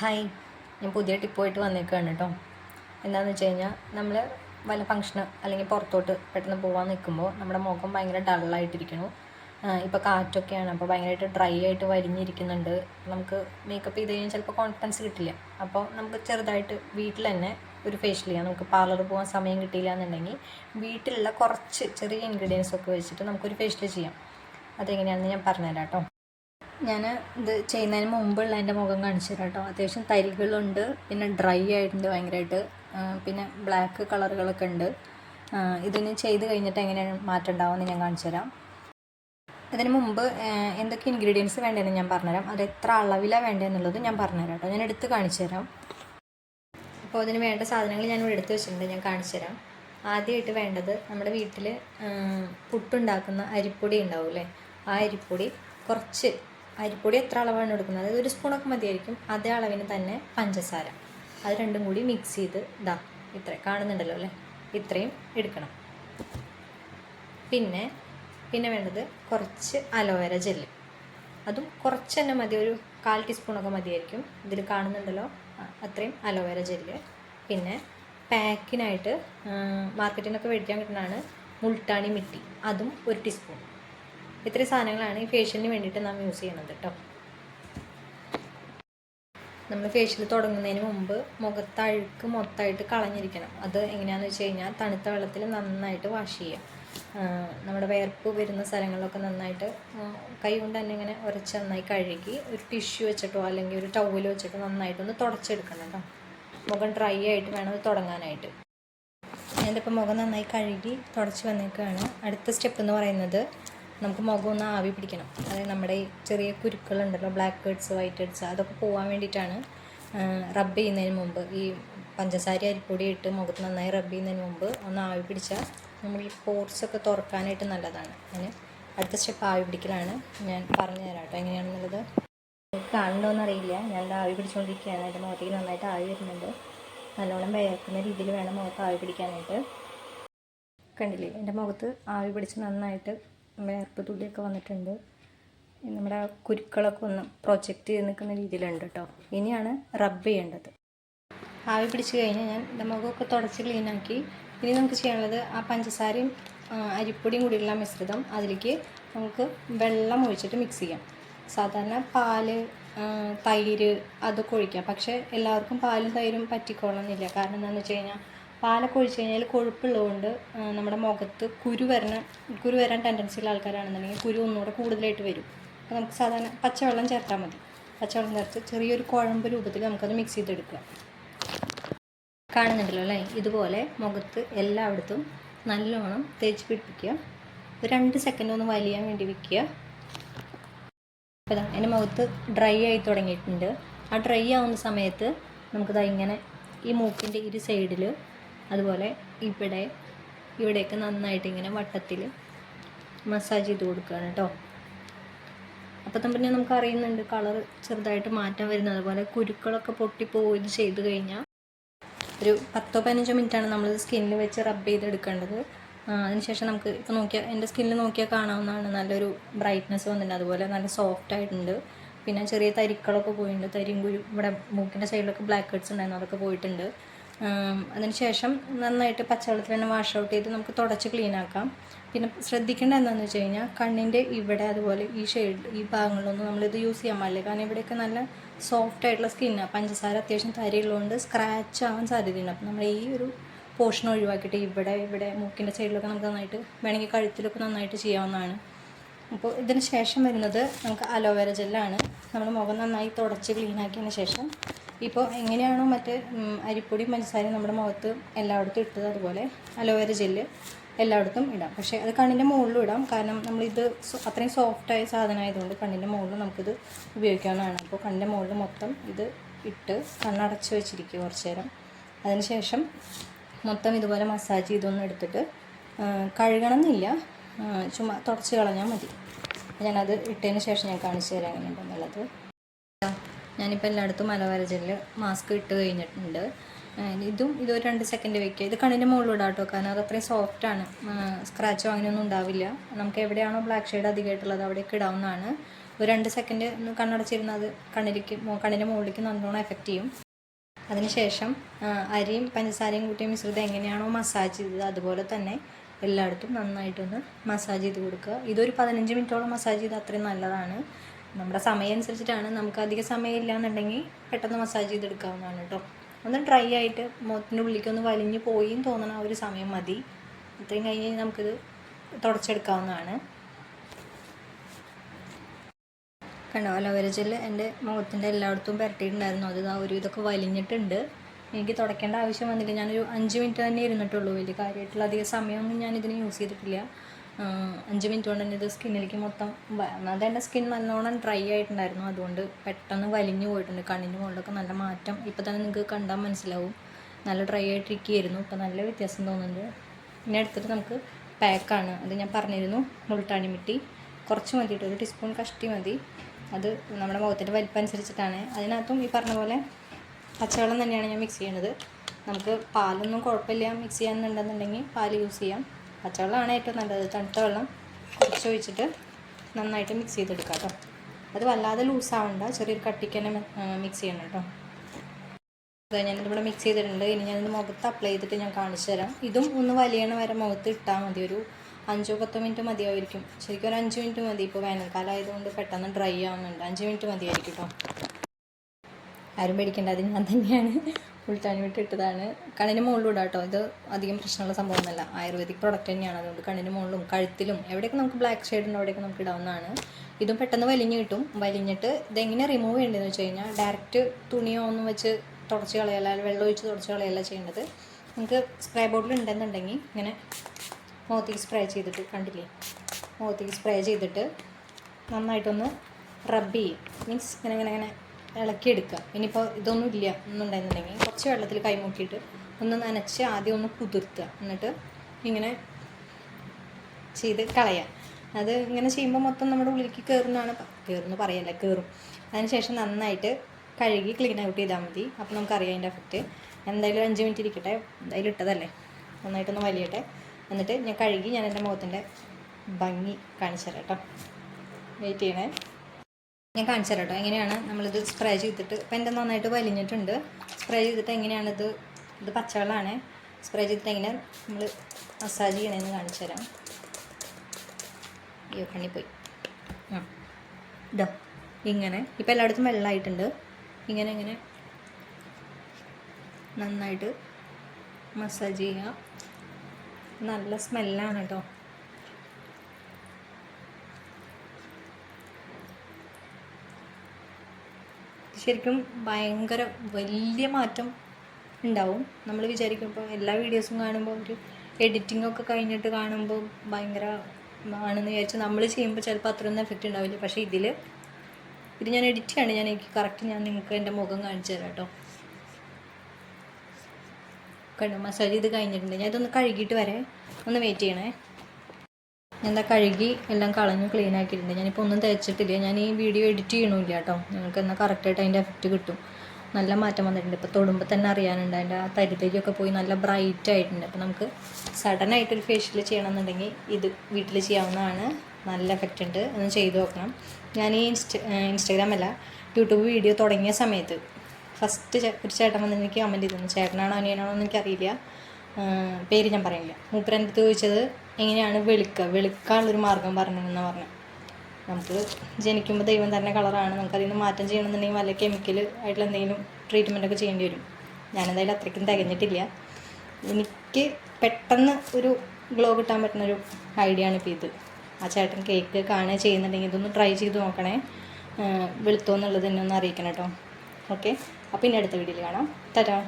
Hi ഞാൻ പുതിയ tip പോയിട്ട് വന്നേക്കാണ് കേട്ടോ എന്താണെന്ന് വെച്ച് കഴിഞ്ഞാൽ നമ്മൾ വല്ല ഫംഗ്ഷന് അല്ലെങ്കിൽ പുറത്തോട്ട് പെട്ടെന്ന് പോകാൻ നിൽക്കുമ്പോൾ നമ്മുടെ മുഖം ഭയങ്കര ഡള്ളായിട്ടിരിക്കണു ഇപ്പോൾ കാറ്റൊക്കെയാണ് അപ്പോൾ ഭയങ്കരമായിട്ട് ഡ്രൈ ആയിട്ട് വരിഞ്ഞിരിക്കുന്നുണ്ട്. നമുക്ക് മേക്കപ്പ് ചെയ്ത് കഴിഞ്ഞാൽ ചിലപ്പോൾ കോൺഫിഡൻസ് കിട്ടില്ല. അപ്പോൾ നമുക്ക് ചെറുതായിട്ട് വീട്ടിൽ തന്നെ ഒരു ഫേഷ്യൽ ചെയ്യാം. നമുക്ക് പാർലർ പോകാൻ സമയം കിട്ടിയില്ല എന്നുണ്ടെങ്കിൽ വീട്ടിലുള്ള കുറച്ച് ചെറിയ ഇൻഗ്രീഡിയൻസ് ഒക്കെ വെച്ചിട്ട് നമുക്കൊരു ഫേഷ്യൽ ചെയ്യാം. അതെങ്ങനെയാണെന്ന് ഞാൻ പറഞ്ഞുതരാം കേട്ടോ ഞാൻ ഇത് ചെയ്യുന്നതിന് മുമ്പുള്ള എന്റെ മുഖം കാണിച്ചു തരാം കേട്ടോ. അത്യാവശ്യം തരികളുണ്ട് പിന്നെ ഡ്രൈ ആയിട്ടുണ്ട് ഭയങ്കരമായിട്ട് പിന്നെ ബ്ലാക്ക് കളറുകളൊക്കെ ഉണ്ട്. ഇതിന് ചെയ്ത് കഴിഞ്ഞിട്ട് എങ്ങനെയാണ് മാറ്റം ഉണ്ടാവുമെന്ന് ഞാൻ കാണിച്ചു തരാം. ഇതിന് മുമ്പ് എന്തൊക്കെ ഇൻഗ്രീഡിയൻസ് വേണ്ടതെന്ന് ഞാൻ പറഞ്ഞുതരാം. അത് എത്ര അളവിലാണ് വേണ്ടതെന്നുള്ളത് ഞാൻ പറഞ്ഞുതരാം കേട്ടോ. ഞാൻ എടുത്ത് കാണിച്ചു തരാം. അപ്പോൾ അതിന് വേണ്ട സാധനങ്ങൾ ഞാൻ ഇവിടെ എടുത്ത് വെച്ചിട്ടുണ്ട്. ഞാൻ കാണിച്ചു തരാം. ആദ്യമായിട്ട് വേണ്ടത് നമ്മുടെ വീട്ടിൽ പുട്ടുണ്ടാക്കുന്ന അരിപ്പൊടി ഉണ്ടാവില്ലേ ആ അരിപ്പൊടി കുറച്ച് അരിപ്പൊടി എത്ര അളവാണ് എടുക്കുന്നത്? അതായത് ഒരു സ്പൂണൊക്കെ മതിയായിരിക്കും. അതേ അളവിന് തന്നെ പഞ്ചസാര. അത് രണ്ടും കൂടി മിക്സ് ചെയ്ത് ഇതാ ഇത്ര കാണുന്നുണ്ടല്ലോ അല്ലേ? ഇത്രയും എടുക്കണം. പിന്നെ പിന്നെ വേണ്ടത് കുറച്ച് അലോവേര ജെല്ല്. അതും കുറച്ച് തന്നെ മതി. ഒരു കാൽ ടീസ്പൂണൊക്കെ മതിയായിരിക്കും. ഇതിൽ കാണുന്നുണ്ടല്ലോ? അത്രയും അലോവേര ജെല്ല്. പിന്നെ പാക്കിനായിട്ട് മാർക്കറ്റിൽ നിന്നൊക്കെ മേടിക്കാൻ കിട്ടുന്നതാണ് മുൾട്ടാണി മിട്ടി. അതും ഒരു ടീസ്പൂൺ ഇത്രയും സാധനങ്ങളാണ് ഈ ഫേഷ്യലിന് വേണ്ടിയിട്ട് നാം യൂസ് ചെയ്യണത് കേട്ടോ നമ്മൾ ഫേഷ്യൽ തുടങ്ങുന്നതിന് മുമ്പ് മുഖത്ത് അഴുക്ക് മൊത്തമായിട്ട് കളഞ്ഞിരിക്കണം. അത് എങ്ങനെയാണെന്ന് വെച്ച് കഴിഞ്ഞാൽ തണുത്ത വെള്ളത്തിൽ നന്നായിട്ട് വാഷ് ചെയ്യുക. നമ്മുടെ വേർപ്പ് വരുന്ന സ്ഥലങ്ങളിലൊക്കെ നന്നായിട്ട് കൈ കൊണ്ട് തന്നെ ഇങ്ങനെ ഉരച്ച് നന്നായി കഴുകി ഒരു ടിഷ്യൂ വെച്ചിട്ടോ അല്ലെങ്കിൽ ഒരു ടവൽ വെച്ചിട്ടോ നന്നായിട്ടൊന്ന് തുടച്ചെടുക്കണം കേട്ടോ മുഖം ഡ്രൈ ആയിട്ട് വേണം അത് തുടങ്ങാനായിട്ട്. ഞാനിപ്പോൾ മുഖം നന്നായി കഴുകി തുടച്ച് വന്നേക്കാണ്. അടുത്ത സ്റ്റെപ്പ് എന്ന് പറയുന്നത് നമുക്ക് മുഖം ഒന്ന് ആവി പിടിക്കണം. അതായത് നമ്മുടെ ചെറിയ കുരുക്കളുണ്ടല്ലോ ബ്ലാക്ക് ഹെഡ്സ് വൈറ്റ് ഹെഡ്സ് അതൊക്കെ പോകാൻ വേണ്ടിയിട്ടാണ് റബ്ബ് ചെയ്യുന്നതിന് മുമ്പ് ഈ പഞ്ചസാര അരിപ്പൊടി ഇട്ട് മുഖത്ത് നന്നായി റബ്ബ് ചെയ്യുന്നതിന് മുമ്പ് ഒന്ന് ആവി പിടിച്ചാൽ നമ്മൾ ഈ പോർട്സ് ഒക്കെ തുറക്കാനായിട്ട് നല്ലതാണ്. അതിന് അടുത്ത സ്റ്റെപ്പ് ആവി പിടിക്കലാണ്. ഞാൻ പറഞ്ഞു തരാം കേട്ടോ എങ്ങനെയാണെന്നുള്ളത്. അറിയില്ല ഞാൻ ആവി പിടിച്ചുകൊണ്ടിരിക്കുകയാണ് എന്റെ മുഖത്തേക്ക് നന്നായിട്ട് ആവി വരുന്നുണ്ട്. നല്ലോണം വേർക്കുന്ന രീതിയിൽ വേണം മുഖത്ത് ആവി പിടിക്കാനായിട്ട്. കണ്ടില്ലേ? എന്റെ മുഖത്ത് ആവി പിടിച്ച് നന്നായിട്ട് വേർപ്പ് തുള്ളിയൊക്കെ വന്നിട്ടുണ്ട്. നമ്മുടെ കുരുക്കളൊക്കെ ഒന്ന് പ്രൊജക്റ്റ് ചെയ്ത് നിൽക്കുന്ന രീതിയിലുണ്ട് കേട്ടോ ഇനിയാണ് റബ്ബ് ചെയ്യേണ്ടത്. ആവി പിടിച്ച് കഴിഞ്ഞാൽ ഞാൻ മുഖമൊക്കെ തുടച്ച് ക്ലീനാക്കി ഇനി നമുക്ക് ചെയ്യാനുള്ളത് ആ പഞ്ചസാരയും അരിപ്പൊടിയും കൂടിയുള്ള മിശ്രിതം അതിലേക്ക് നമുക്ക് വെള്ളം ഒഴിച്ചിട്ട് മിക്സ് ചെയ്യാം. സാധാരണ പാൽ തൈര് അതൊക്കെ ഒഴിക്കാം. പക്ഷേ എല്ലാവർക്കും പാലും തൈരും പറ്റിക്കോളുന്നില്ല കാരണം എന്താണെന്ന് വെച്ച് കഴിഞ്ഞാൽ പാലൊക്കെ ഒഴിച്ച് കഴിഞ്ഞാൽ കൊഴുപ്പുള്ളതുകൊണ്ട് നമ്മുടെ മുഖത്ത് കുരു വരണ കുരു വരാൻ ടെൻഡൻസി ഉള്ള ആൾക്കാരാണെന്നുണ്ടെങ്കിൽ കുരു ഒന്നുകൂടെ കൂടുതലായിട്ട് വരും. അപ്പോൾ നമുക്ക് സാധാരണ പച്ചവെള്ളം ചേർത്താൽ മതി. പച്ചവെള്ളം ചേർത്ത് ചെറിയൊരു കുഴമ്പ് രൂപത്തിൽ നമുക്കത് മിക്സ് ചെയ്തെടുക്കുക. കാണുന്നുണ്ടല്ലോ അല്ലേ? ഇതുപോലെ മുഖത്ത് എല്ലായിടത്തും നല്ലോണം തേച്ച് പിടിപ്പിക്കുക. ഒരു രണ്ട് സെക്കൻഡ് ഒന്ന് വലിയാൻ വേണ്ടി വെക്കുക. അപ്പോൾ എന്റെ മുഖത്ത് ഡ്രൈ ആയി തുടങ്ങിയിട്ടുണ്ട്. ആ ഡ്രൈ ആവുന്ന സമയത്ത് നമുക്കിതാ ഇങ്ങനെ ഈ മൂക്കിന്റെ ഇരു സൈഡിൽ അതുപോലെ ഇവിടെ ഇവിടെയൊക്കെ നന്നായിട്ട് ഇങ്ങനെ വട്ടത്തിൽ മസാജ് ചെയ്ത് കൊടുക്കുകയാണ് കേട്ടോ അപ്പം തന്നെ നമുക്ക് അറിയുന്നുണ്ട് കളർ ചെറുതായിട്ട് മാറ്റം വരുന്നത് അതുപോലെ കുരുക്കളൊക്കെ പൊട്ടിപ്പോയി ഇത് ചെയ്ത് കഴിഞ്ഞാൽ ഒരു പത്തോ പതിനഞ്ചോ മിനിറ്റാണ് നമ്മൾ സ്കിന്നിൽ വെച്ച് റബ്ബ് ചെയ്തെടുക്കേണ്ടത്. അതിനുശേഷം നമുക്ക് ഇപ്പോൾ നോക്കിയാൽ എന്റെ സ്കിന്നിൽ നോക്കിയാൽ കാണാവുന്നതാണ്. നല്ലൊരു ബ്രൈറ്റ്നസ് വന്നിട്ടുണ്ട്. അതുപോലെ നല്ല സോഫ്റ്റ് ആയിട്ടുണ്ട്. പിന്നെ ചെറിയ തരിക്കളൊക്കെ പോയിട്ടുണ്ട്. തരിയും കുരു ഇവിടെ മൂക്കിന്റെ സൈഡിലൊക്കെ ബ്ലാക്ക് ഹെഡ്സ് ഉണ്ടായിരുന്നു. അതൊക്കെ പോയിട്ടുണ്ട്. അതിനുശേഷം നന്നായിട്ട് പച്ചവെള്ളത്തിൽ തന്നെ വാഷ് ഔട്ട് ചെയ്ത് നമുക്ക് തുടച്ച് ക്ലീൻ ആക്കാം. പിന്നെ ശ്രദ്ധിക്കേണ്ട എന്താണെന്ന് വെച്ച് കഴിഞ്ഞാൽ കണ്ണിന്റെ ഇവിടെ അതുപോലെ ഈ ഷെയ്ഡ് ഈ ഭാഗങ്ങളിലൊന്നും നമ്മളിത് യൂസ് ചെയ്യാൻ പാടില്ല. കാരണം ഇവിടെയൊക്കെ നല്ല സോഫ്റ്റ് ആയിട്ടുള്ള സ്കിന്നാണ് പഞ്ചസാര അത്യാവശ്യം തരിയുള്ളതുകൊണ്ട് സ്ക്രാച്ച് ആവാൻ സാധ്യതയുണ്ട്. അപ്പം നമ്മൾ ഈ ഒരു പോർഷൻ ഒഴിവാക്കിയിട്ട് ഇവിടെ ഇവിടെ മൂക്കിന്റെ സൈഡിലൊക്കെ നമുക്ക് നന്നായിട്ട് വേണമെങ്കിൽ കഴുത്തിലൊക്കെ നന്നായിട്ട് ചെയ്യാവുന്നതാണ്. അപ്പോൾ ഇതിന് ശേഷം വരുന്നത് നമുക്ക് അലോവേര ജെല്ലാണ് നമ്മൾ മുഖം നന്നായി തുടച്ച് ക്ലീൻ ആക്കിയതിന് ശേഷം ഇപ്പോൾ എങ്ങനെയാണോ മറ്റേ അരിപ്പൊടി പഞ്ചസാരയും നമ്മുടെ മുഖത്ത് എല്ലായിടത്തും ഇട്ടത് അതുപോലെ അലോവേര ജെല്ല് എല്ലായിടത്തും ഇടാം. പക്ഷേ അത് കണ്ണിന്റെ മുകളിലും ഇടാം. കാരണം നമ്മളിത് അത്രയും സോഫ്റ്റായ സാധനമായതുകൊണ്ട് കണ്ണിന്റെ മുകളിൽ നമുക്കിത് ഉപയോഗിക്കാവുന്നതാണ്. അപ്പോൾ കണ്ണിന്റെ മുകളിൽ മൊത്തം ഇത് ഇട്ട് കണ്ണടച്ച് വെച്ചിരിക്കുക കുറച്ച് നേരം അതിനുശേഷം മൊത്തം ഇതുപോലെ മസാജ് ചെയ്തൊന്ന് എടുത്തിട്ട് ആ, കഴുകണം എന്നില്ല ചുമ്മാ തുടച്ച് കളഞ്ഞാൽ മതി. ഞാനത് ഇട്ടതിന് ശേഷം ഞാൻ കാണിച്ചു തരാം എങ്ങനെയുണ്ടെന്നുള്ളത്. ഞാനിപ്പോൾ എല്ലായിടത്തും മലബാര ജെല്ല് മാസ്ക് ഇട്ട് കഴിഞ്ഞിട്ടുണ്ട്. ഇതും ഇതും ഒരു രണ്ട് സെക്കൻഡ് വെക്കുക ഇത് കണ്ണിന്റെ മുകളിലൂടെ കേട്ടോ കാരണം അത് അത്രയും സോഫ്റ്റാണ് സ്ക്രാച്ചോ അങ്ങനെയൊന്നും ഉണ്ടാവില്ല. നമുക്ക് എവിടെയാണോ ബ്ലാക്ക് ഷെയ്ഡ് അധികമായിട്ടുള്ളത് അവിടേക്ക് ഇടാവുന്നതാണ്. ഒരു രണ്ട് സെക്കൻഡ് ഒന്ന് കണ്ണടച്ചിരുന്നാൽ അത് കണ്ണിലേക്ക് കണ്ണിന്റെ മുകളിലേക്ക് നല്ലോണം എഫക്റ്റ് ചെയ്യും. അതിനുശേഷം അരിയും പഞ്ചസാരയും കൂട്ടിയ മിശ്രിതം എങ്ങനെയാണോ മസാജ് ചെയ്തത് അതുപോലെ തന്നെ എല്ലായിടത്തും നന്നായിട്ടൊന്ന് മസാജ് ചെയ്ത് കൊടുക്കുക. ഇതൊരു പതിനഞ്ച് മിനിറ്റോളം മസാജ് ചെയ്ത് അത്രയും നല്ലതാണ്. നമ്മുടെ സമയം അനുസരിച്ചിട്ടാണ് നമുക്ക് അധിക സമയം ഇല്ലാന്നുണ്ടെങ്കിൽ പെട്ടെന്ന് മസാജ് ചെയ്തെടുക്കാവുന്നതാണ് കേട്ടോ. ഒന്ന് ഡ്രൈ ആയിട്ട് മുഖത്തിന്റെ ഉള്ളിലേക്കൊന്ന് വലിഞ്ഞു പോയി തോന്നണ ആ ഒരു സമയം മതി. ഇത്രയും കഴിഞ്ഞ് നമുക്കിത് തുടച്ചെടുക്കാവുന്നതാണ്. കണ്ടോ അലോവേര ജെല്ല് എന്റെ മുഖത്തിന്റെ എല്ലായിടത്തും പുരട്ടിയിട്ടുണ്ടായിരുന്നു. അത് ആ ഒരു ഇതൊക്കെ വലിഞ്ഞിട്ടുണ്ട്. എനിക്ക് തുടയ്ക്കേണ്ട ആവശ്യം വന്നില്ല. ഞാനൊരു അഞ്ച് മിനിറ്റ് തന്നെ ഇരുന്നിട്ടുള്ളൂ. വലിയ കാര്യമായിട്ടുള്ള അധികം സമയമൊന്നും ഞാൻ യൂസ് ചെയ്തിട്ടില്ല. അഞ്ച് മിനിറ്റ് കൊണ്ട് തന്നെ ഇത് സ്കിന്നിലേക്ക് മൊത്തം ഒന്നാമത് എന്റെ സ്കിൻ നല്ലോണം ഡ്രൈ ആയിട്ടുണ്ടായിരുന്നു. അതുകൊണ്ട് പെട്ടെന്ന് വലിഞ്ഞു പോയിട്ടുണ്ട്. കണ്ണിന്റെ മുകളിലൊക്കെ നല്ല മാറ്റം. ഇപ്പോൾ തന്നെ നിങ്ങൾക്ക് കണ്ടാൽ മനസ്സിലാവും. നല്ല ഡ്രൈ ആയിട്ടിരിക്കുകയായിരുന്നു. ഇപ്പോൾ നല്ല വ്യത്യാസം തോന്നുന്നുണ്ട്. ഇനി അടുത്തിട്ട് നമുക്ക് പാക്കാണ് അത് ഞാൻ പറഞ്ഞിരുന്നു. മുൾട്ടാണി മിട്ടി. കുറച്ച് മതി ഒരു ടീസ്പൂൺ കഷ്ടി മതി. അത് നമ്മുടെ മുഖത്തിന്റെ വലിപ്പം അനുസരിച്ചിട്ടാണ്. അതിനകത്തും ഈ പറഞ്ഞ പോലെ പച്ചവെള്ളം തന്നെയാണ് ഞാൻ മിക്സ് ചെയ്യുന്നത്. നമുക്ക് പാലൊന്നും കുഴപ്പമില്ല. മിക്സ് ചെയ്യാന്നുണ്ടെന്നുണ്ടെങ്കിൽ പാൽ യൂസ് ചെയ്യാം. പച്ചവെള്ളമാണ് ഏറ്റവും നല്ലത്. തണുത്ത വെള്ളം കുറച്ച് ഒഴിച്ചിട്ട് നന്നായിട്ട് മിക്സ് ചെയ്തെടുക്കാം കേട്ടോ അത് വല്ലാതെ ലൂസാവണ്ട ചെറിയൊരു കട്ടിക്ക് തന്നെ മിക്സ് ചെയ്യണം കേട്ടോ അതെ ഞാനിതിവിടെ മിക്സ് ചെയ്തിട്ടുണ്ട്. ഇനി ഞാനിത് മുഖത്ത് അപ്ലൈ ചെയ്തിട്ട് ഞാൻ കാണിച്ചു തരാം. ഇതും ഒന്ന് വലിയണ വരെ മുഖത്ത് ഇട്ടാൽ മതി. ഒരു അഞ്ചോ പത്തോ മിനിറ്റ് മതിയായിരിക്കും. ശരിക്കും ഒരു അഞ്ച് മിനിറ്റ് മതി. ഇപ്പോൾ വേനൽക്കാലം ആയതുകൊണ്ട് പെട്ടെന്ന് ഡ്രൈ ആവുന്നുണ്ട്. അഞ്ച് മിനിറ്റ് മതിയായിരിക്കും കേട്ടോ ആരും പേടിക്കേണ്ട. അത് ഞാൻ തന്നെയാണ്. ഉൾത്താണി വിട്ട് ഇട്ടതാണ്. കണ്ണിന് മുകളിലും ഇടാം കേട്ടോ. ഇത് അധികം പ്രശ്നമുള്ള സംഭവമൊന്നുമല്ല. ആയുർവേദിക് പ്രൊഡക്റ്റ് തന്നെയാണ്. അതുകൊണ്ട് കണ്ണിന് മുകളിലും കഴുത്തിലും എവിടെയൊക്കെ നമുക്ക് ബ്ലാക്ക് ഷെയ്ഡ് ഉണ്ട് അവിടെയൊക്കെ നമുക്ക് ഇടാവുന്നതാണ്. ഇതും പെട്ടെന്ന് വലിഞ്ഞ് കിട്ടും. വലിഞ്ഞിട്ട് ഇതെങ്ങനെ റിമൂവ് ചെയ്യേണ്ടതെന്ന് വെച്ച് കഴിഞ്ഞാൽ ഡയറക്റ്റ് തുണിയോ ഒന്നും വെച്ച് തുടച്ച് കളയല്ല വെള്ളം ഒഴിച്ച് തുടച്ച് കളയല്ല ചെയ്യേണ്ടത്. നമുക്ക് സ്പ്രേ ബോട്ടിൽ ഉണ്ടെന്നുണ്ടെങ്കിൽ ഇങ്ങനെ മുഖത്തേക്ക് സ്പ്രേ ചെയ്തിട്ട് കണ്ടില്ലേ? മുഖത്തേക്ക് സ്പ്രേ ചെയ്തിട്ട് നന്നായിട്ടൊന്ന് റബ്ബ് ചെയ്യും. മീൻസ് ഇങ്ങനെ ഇങ്ങനെ ഇങ്ങനെ. ഇളക്കിയെടുക്കുക. ഇനിയിപ്പോൾ ഇതൊന്നും ഇല്ല എന്നുണ്ടെന്നുണ്ടെങ്കിൽ കുറച്ച് വെള്ളത്തിൽ കൈമുക്കിയിട്ട് ഒന്ന് നനച്ച് ആദ്യം ഒന്ന് കുതിർത്തുക. എന്നിട്ട് ഇങ്ങനെ ചെയ്ത് കളയാം. അത് ഇങ്ങനെ ചെയ്യുമ്പോൾ മൊത്തം നമ്മുടെ ഉള്ളിലേക്ക് കയറുന്നതാണ് കയറുന്നു പറയല്ല കയറും അതിനുശേഷം നന്നായിട്ട് കഴുകി ക്ലീൻ ഔട്ട് ചെയ്താൽ മതി. അപ്പോൾ നമുക്കറിയാം അതിന്റെ എഫക്റ്റ് എന്തായാലും അഞ്ച് മിനിറ്റ് ഇരിക്കട്ടെ. എന്തായാലും ഇട്ടതല്ലേ? നന്നായിട്ടൊന്ന് വലിയട്ടെ എന്നിട്ട് ഞാൻ കഴുകി ഞാൻ എന്റെ മുഖത്തിന്റെ ഭംഗി കാണിച്ചു തരാം കേട്ടോ. വെയിറ്റ് ചെയ്യണേ. ഞാൻ കാണിച്ചു തരാം കേട്ടോ എങ്ങനെയാണ് നമ്മളിത് സ്പ്രേ ചെയ്തിട്ട് ഇപ്പം എന്റെ നന്നായിട്ട് വലിഞ്ഞിട്ടുണ്ട്. സ്പ്രേ ചെയ്തിട്ട് എങ്ങനെയാണിത് ഇത് പച്ചവെള്ളമാണ് സ്പ്രേ ചെയ്തിട്ട് എങ്ങനെ നമ്മൾ മസാജ് ചെയ്യണമെന്ന് കാണിച്ചു തരാം. അയ്യോ പോയി. ആ ഇതോ ഇങ്ങനെ. ഇപ്പം എല്ലായിടത്തും വെള്ളമായിട്ടുണ്ട്. ഇങ്ങനെ ഇങ്ങനെ. നന്നായിട്ട് മസാജ് ചെയ്യുക നല്ല സ്മെല്ലാണ് കേട്ടോ ശരിക്കും ഭയങ്കര വലിയ മാറ്റം ഉണ്ടാവും. നമ്മൾ വിചാരിക്കുമ്പോൾ എല്ലാ വീഡിയോസും കാണുമ്പോൾ ഒരു എഡിറ്റിംഗ് ഒക്കെ കഴിഞ്ഞിട്ട് കാണുമ്പോൾ ഭയങ്കര ആണെന്ന് വിചാരിച്ച് നമ്മൾ ചെയ്യുമ്പോൾ ചിലപ്പോൾ അത്രയൊന്നും എഫക്റ്റ് ഉണ്ടാവില്ല. പക്ഷേ ഇതിൽ ഇത് ഞാൻ എഡിറ്റ് ചെയ്യാണ്. ഞാൻ എനിക്ക് കറക്റ്റ് ഞാൻ നിങ്ങൾക്ക് എന്റെ മുഖം കാണിച്ചു തരാം കേട്ടോ കണ്ടു? മസാജ് ചെയ്ത് കഴിഞ്ഞിട്ടുണ്ട്. ഞാൻ ഇതൊന്ന് കഴുകിയിട്ട് വരെ ഒന്ന് വെയിറ്റ് ചെയ്യണേ. ഞാൻ എന്താ കഴുകി എല്ലാം കളഞ്ഞ് ക്ലീൻ ആക്കിയിട്ടുണ്ട്. ഞാനിപ്പോൾ ഒന്നും തേച്ചിട്ടില്ല. ഞാൻ ഈ വീഡിയോ എഡിറ്റ് ചെയ്യണമില്ല കേട്ടോ നിങ്ങൾക്ക് എന്നാൽ കറക്റ്റായിട്ട് അതിന്റെ എഫക്റ്റ് കിട്ടും. നല്ല മാറ്റം വന്നിട്ടുണ്ട്. ഇപ്പോൾ തൊടുമ്പോൾ തന്നെ അറിയാനുണ്ട്. അതിന്റെ ആ തരിതരിയൊക്കെ പോയി നല്ല ബ്രൈറ്റ് ആയിട്ടുണ്ട്. അപ്പോൾ നമുക്ക് സഡൻ ആയിട്ടൊരു ഫേഷ്യൽ ചെയ്യണമെന്നുണ്ടെങ്കിൽ ഇത് വീട്ടിൽ ചെയ്യാവുന്നതാണ്. നല്ല എഫക്റ്റ് ഉണ്ട്. ഒന്ന് ചെയ്ത് നോക്കണം. ഞാൻ ഈ ഇൻസ്റ്റ ഇൻസ്റ്റാഗ്രാമല്ല യൂട്യൂബ് വീഡിയോ തുടങ്ങിയ സമയത്ത് ഫസ്റ്റ് ഒരു ചേട്ടൻ വന്ന് എനിക്ക് കമന്റ് ചെയ്തിരുന്നു. ചേട്ടനാണോ അനിയനാണോ എന്ന് എനിക്കറിയില്ല. പേര് ഞാൻ പറയില്ല. മൂപ്പരന്റെ ചോദിച്ചത് എങ്ങനെയാണ് വെളുക്കുക വെളുക്കാനുള്ളൊരു മാർഗം പറഞ്ഞതെന്ന് പറഞ്ഞു. നമുക്ക് ജനിക്കുമ്പോൾ ദൈവം തന്നെ കളറാണ്. നമുക്ക് അതിൽ നിന്ന് മാറ്റം ചെയ്യണമെന്നുണ്ടെങ്കിൽ വല്ല കെമിക്കൽ ആയിട്ടുള്ള എന്തെങ്കിലും ട്രീറ്റ്മെന്റ് ഒക്കെ ചെയ്യേണ്ടി വരും. ഞാനെന്തായാലും അത്രയ്ക്കും തികഞ്ഞിട്ടില്ല. എനിക്ക് പെട്ടെന്ന് ഒരു ഗ്ലോ കിട്ടാൻ പറ്റുന്ന ഒരു ഐഡിയ ആണ് ഇപ്പോൾ ഇത്. ആ ചേട്ടൻ കേക്ക് കാണുക ചെയ്യുന്നുണ്ടെങ്കിൽ ഇതൊന്ന് ട്രൈ ചെയ്ത് നോക്കണേ. വെളുത്തോ എന്നുള്ളത് എന്നെ ഒന്ന് അറിയിക്കണം കേട്ടോ. ഓക്കെ അപ്പോൾ ഇനി അടുത്ത വീഡിയോയിൽ കാണാം. തരാം